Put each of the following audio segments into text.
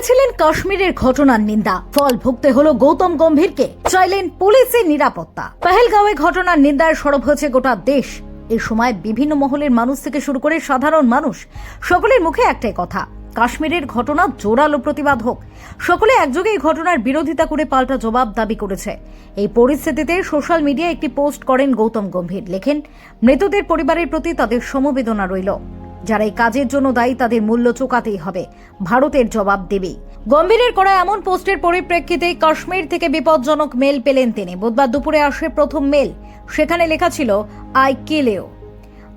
করেছিলেন কাশ্মীরের ঘটনার নিন্দা। ফল ভুগতে হলো গৌতম গম্ভীরকে। চাইলেন পুলিশের নিরাপত্তা। পেহেলগাঁওয়ে ঘটনার নিন্দায় সরব হয়েছে গোটা দেশ। এই সময় বিভিন্ন মহলের মানুষ থেকে শুরু করে সাধারণ মানুষ। সকলের মুখে একটাই কথা, কাশ্মীরের ঘটনা জোরালো প্রতিবাদ হোক। সকলে একযোগে এই ঘটনার বিরোধিতা করে পাল্টা জবাব দাবি করেছে। এই পরিস্থিতিতে সোশ্যাল মিডিয়ায় একটি পোস্ট করেন গৌতম গম্ভীর। লেখেন, মৃতদের পরিবারের প্রতি তাদের সমবেদনা রইল। যারা এই কাজের জন্য দায়ী, তাদের মূল্য চোকাতেই হবে। ভারতের জবাব দেবে। গম্ভীরের করা এমন পোস্টের পরিপ্রেক্ষিতে কাশ্মীর থেকে বিপজ্জনক মেল পেলেন তিনি। বুধবার দুপুরে আসে প্রথম মেল। সেখানে লেখা ছিল, আই কিলেও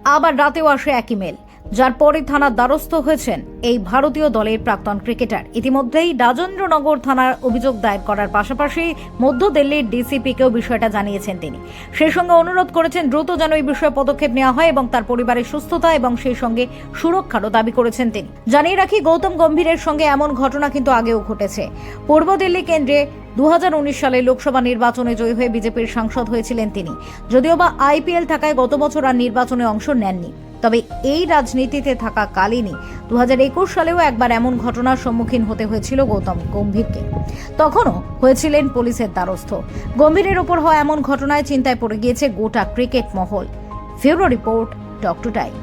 আবার রাতেও আসে একই মেল। যার পরে থানার দ্বারস্থ হয়েছেন এই ভারতীয় দলের প্রাক্তন ক্রিকেটার। ইতিমধ্যেই রাজেন্দ্রনগর থানার অভিযোগ দায়ের করার পাশাপাশি মধ্য দিল্লির ডিসিপিকেও বিষয়টা জানিয়েছেন তিনি। সেই সঙ্গে অনুরোধ করেছেন দ্রুত যেন এই বিষয়ে পদক্ষেপ নেওয়া হয় এবং তার পরিবারের সুস্থতা এবং সেই সঙ্গে সুরক্ষারও দাবি করেছেন তিনি। জানিয়ে রাখি, গৌতম গম্ভীরের সঙ্গে এমন ঘটনা কিন্তু আগেও ঘটেছে। পূর্ব দিল্লি কেন্দ্রে দু হাজার উনিশ সালে লোকসভা নির্বাচনে জয়ী হয়ে বিজেপির সাংসদ হয়েছিলেন তিনি। যদিও বা আইপিএল থাকায় গত বছর আর নির্বাচনে অংশ নেননি। তবে এই রাজনীতিতে থাকা কালীনই দু সালেও একবার এমন ঘটনার সম্মুখীন হতে হয়েছিল গৌতম গম্ভীরকে। তখনও হয়েছিলেন পুলিশের দ্বারস্থ। গম্ভীরের ওপর হওয়া এমন ঘটনায় চিন্তায় পড়ে গিয়েছে গোটা ক্রিকেট মহল। ফিউরো রিপোর্ট, ডক্টর টাইম